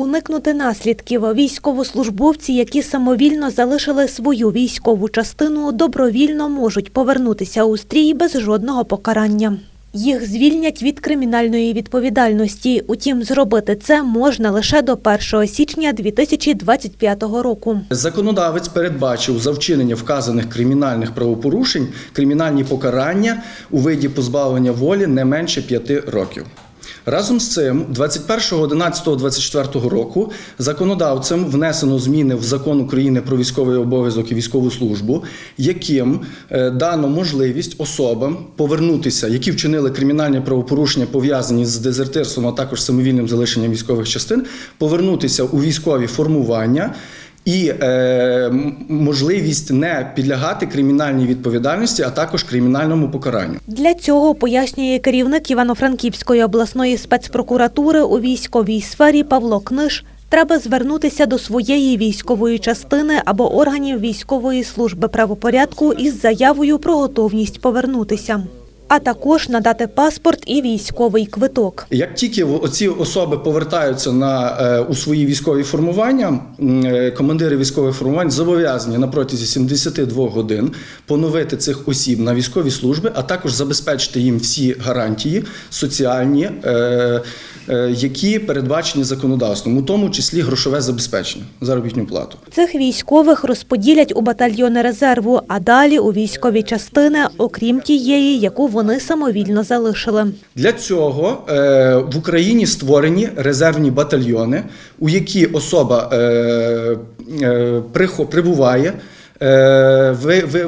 Уникнути наслідків військовослужбовці, які самовільно залишили свою військову частину, добровільно можуть повернутися у стрій без жодного покарання. Їх звільнять від кримінальної відповідальності. Утім, зробити це можна лише до 1 січня 2025 року. Законодавець передбачив за вчинення вказаних кримінальних правопорушень кримінальні покарання у виді позбавлення волі не менше 5 років. Разом з цим, 21.11.24 року законодавцем внесено зміни в закон України про військовий обов'язок і військову службу, яким е, дано можливість особам повернутися, які вчинили кримінальні правопорушення пов'язані з дезертирством, а також самовільним залишенням військових частин, повернутися у військові формування. І е, можливість не підлягати кримінальній відповідальності, а також кримінальному покаранню. Для цього пояснює керівник Івано-Франківської обласної спецпрокуратури у військовій сфері Павло Книж. Треба звернутися до своєї військової частини або органів військової служби правопорядку із заявою про готовність повернутися, а також надати паспорт і військовий квиток. Як тільки ці особи повертаються на е, у свої військові формування, е, командири військових формувань зобов'язані на протязі 72 годин поновити цих осіб на військові служби, а також забезпечити їм всі гарантії соціальні, е, які передбачені законодавством, у тому числі грошове забезпечення, заробітну плату. Цих військових розподілять у батальйони резерву, а далі у військові частини, окрім тієї, яку вони самовільно залишили. Для цього е, в Україні створені резервні батальйони, у які особа е, е, прибуває, е,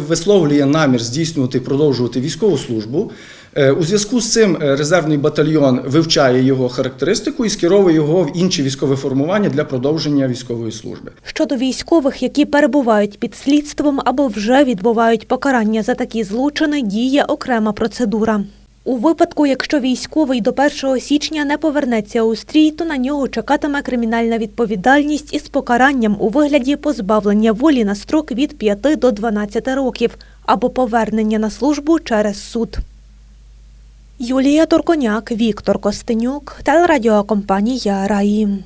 висловлює намір здійснювати продовжувати військову службу. Е, У зв'язку з цим е, резервний батальйон вивчає його характеристику і скеровує його в інші військове формування для продовження військової служби. Щодо військових, які перебувають під слідством або вже відбувають покарання за такі злочини, діє окрема процедура. У випадку, якщо військовий до 1 січня не повернеться у стрій, то на нього чекатиме кримінальна відповідальність із покаранням у вигляді позбавлення волі на строк від 5 до 12 років або повернення на службу через суд. Юлія Торконяк, Віктор Костенюк, телерадіокомпанія Раї.